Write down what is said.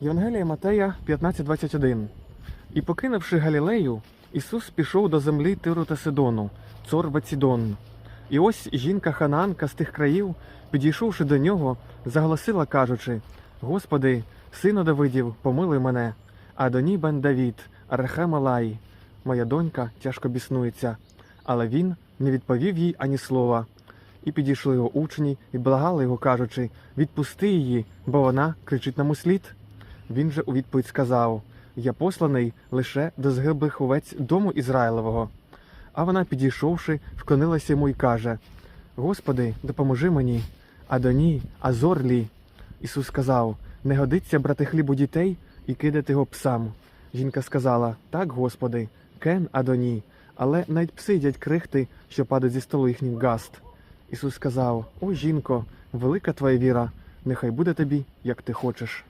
Євангелія Матея 15.21 І покинувши Галілею, Ісус пішов до землі Тиру та Сидону, цор Вацідон. І ось жінка Ханаанка з тих країв, підійшовши до нього, заголосила, кажучи: Господи, сину Давидів, помилуй мене, Адоній бен Давід, Арахем Алай, моя донька тяжко біснується. Але він не відповів їй ані слова. І підійшли його учні і благали його, кажучи: Відпусти її, бо вона кричить нам услід. Він же у відповідь сказав: Я посланий лише до згиблих овець дому Ізраїлевого. А вона, підійшовши, вклонилася йому і каже: Господи, допоможи мені, Адоні, Азорлі. Ісус сказав: Не годиться брати хліб у дітей і кидати його псам. Жінка сказала: Так, Господи, кен Адоні, але навіть пси їдять крихти, що падають зі столу їхніх гаст. Ісус сказав: О, жінко, велика твоя віра, нехай буде тобі, як ти хочеш.